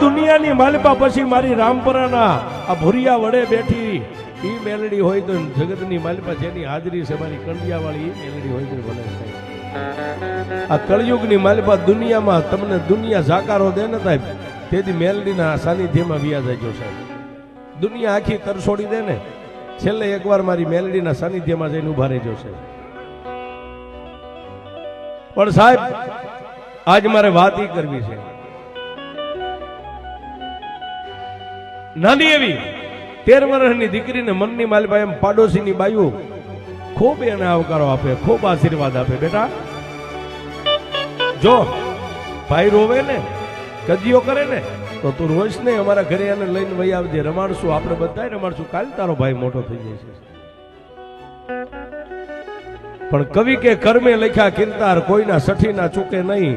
દુનિયાની માલિપા પછી મારી રામપરાના આ ભુરિયા વડે બેઠી એ મેલડી હોય તો જગતની માલિપા જેની હાજરી છે મારી કંડિયા વાળી ઈ મેલડી હોય તો ભલે થાય આ કળયુગની માલિપા દુનિયામાં તમને દુનિયા જાકારો દે ને સાહેબ તેથી મેલડીના સાનિધ્યમાં વ્યા જાય સાહેબ દુનિયા આખી તરસોડી દે ને, છેલ્લે એકવાર મારી મેલડીના સાનિધ્યમાં જઈને ઊભા રહેજો સાહેબ પણ સાહેબ, આજ મારે વાત એ કરવી છે. નાની એવી. તેર વર્ષની દીકરીને મનની માલિપા એમ પાડોશીની બાયુ ખૂબ એને આવકારો આપે, ખૂબ આશીર્વાદ આપે. બેટા, જો ભાઈ રોવે ને કજીઓ કરે ને, તો તું રોજ ને અમારા ઘરે એને લઈને વહી આવજે. રમાડશું, આપણે બધા રમાડશું. કાલ તારો ભાઈ મોટો થઈ જશે પણ કવિ કે કર્મે લખ્યા કિરતાર, કોઈના સઠીના ચૂકે નહીં.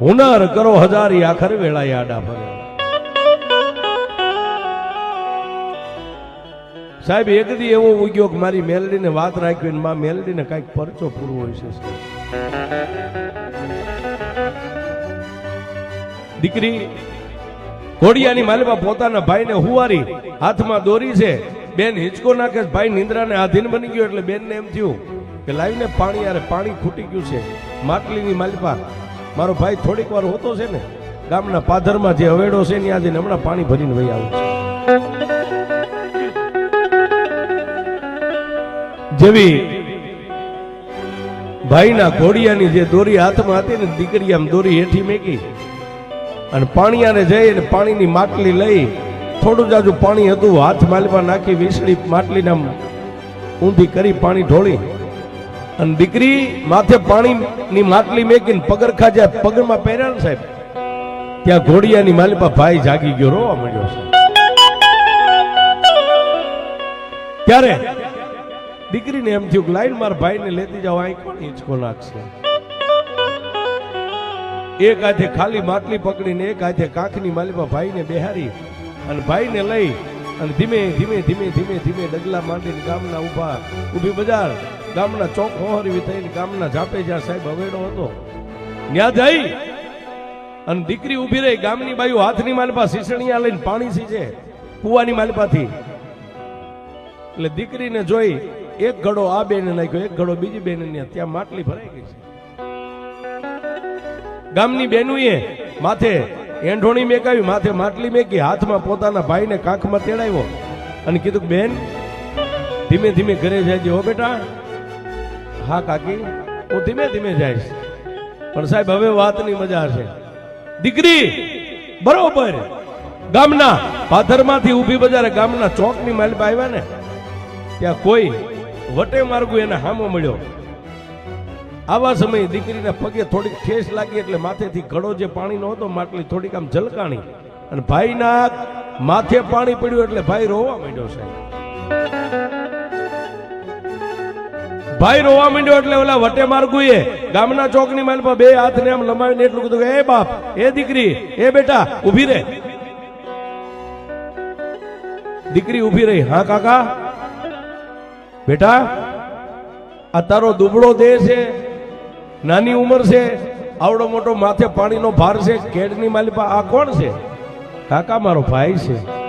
હુનર કરો હજારી, આખર વેળાએ આડા ફરે સાહેબ, એક દી એવો ઉગ્યો કે મારી મેલડીને વાત રાખવી ને માં મેલડીને કાંઈક પરચો પૂરવો હોય છે દીકરી, ઘોડિયાની માલિકા પોતાના ભાઈને હુવારી હાથમાં દોરી છે. બેન હિંચકો નાખે ભાઈ નિંદ્રાને આધીન બની ગયો એટલે બેનને એમ થયું કે લાવીને પાણી યારે પાણી ખૂટી ગયું છે. માટલીની માલિપા મારો ભાઈ થોડીક વાર હોતો છે ને, ગામના પાધરમાં જે હવેડો છે ત્યાં આજે હમણાં પાણી ભરીને વહી આવું છે. જેવી ભાઈના ઘોડિયાની જે દોરી હાથમાં હતી ને દીકરી આમ દોરી હેઠી મેકી અને પાણીયાને જઈ અને પાણીની માટલી લઈ થોડું જાજુ પાણી હતું, હાથ માલમાં નાખી વીસળી માટલીને આમ ઊંધી કરી પાણી ઢોળી. અને દીકરી માથે પાણીની માટલી મેકીને પગરખા જાય પગમાં પહેર્યા ને સાહેબ, ત્યાં ઘોડિયાની માલિપા ભાઈ જાગી ગયો, રોવા મળ્યો છે. ત્યારે દીકરીને એમ થયું લાઈન મારા ભાઈને લેતી જાઓ અહીં કોણ હિંચકો નાખશે? એક હાથે ખાલી માટલી પકડીને, એક હાથે કાંખની માલીમાં ભાઈને બેહારી અને ભાઈને લઈ અને ધીમે ધીમે ધીમે ધીમે ધીમે ડગલા માંડીને ગામના ઊભા, ઊભી બજાર, ગામના ચોક હોહરવી થઈને ગામના ઝાપે જ્યાં સાહેબ હવેડો હતો. ત્યાં જઈ અને દીકરી ઊભી રહી, ગામની બાયુ હાથની માલપા શીસણિયા લઈને પાણી સીજે, કુવાની માલપાથી એટલે દીકરીને જોઈ એક ઘડો આ બેને નાખ્યો, એક ઘડો બીજી બેને. ત્યાં માટલી ભરાઈ ગઈ છે. ગામની બેનુએ માથે એંઢોણી મેકાવી, માથે માટલી મેકી, હાથમાં પોતાના ભાઈને કાંખમાં તેડાવ્યો અને કીધું બેન, ધીમે ધીમે ઘરે જાય હો બેટા. હા કાકી, હું ધીમે ધીમે જઈશ. પણ સાહેબ, હવે વાતની મજા છે. દીકરી, બરોબર. ગામના પાથરમાંથી ઊભી બજારે ગામના ચોકની માલિપા આવ્યા ને, ત્યાં કોઈ વટે માર્ગું એને હામો મળ્યો. આવા સમયે દીકરીને પગે થોડીક ઠેસ લાગી એટલે માથેથી ઘડો જે પાણીનો હતો માટલી થોડીક આમ ઝલકાણી. અને ભાઈના માથે પાણી પડ્યું એટલે ભાઈ રોવા માંડ્યો સાહેબ. ભાઈ રોવા માંડ્યો એટલે ઓલા વટે માર્ગુએ ગામના ચોકની માલ પર બે હાથને આમ લંબાવીને એટલું કીધું કે, એ બાપ, એ દીકરી, એ બેટા, ઊભી રહે દીકરી ઊભી રહી, હા કાકા. બેટા, આ તારો દુબળો દેહ છે, નાની ઉંમર છે, આવડો મોટો માથે પાણીનો ભાર છે, કેડની માલિપા આ કોણ છે? કાકા, મારો ભાઈ છે.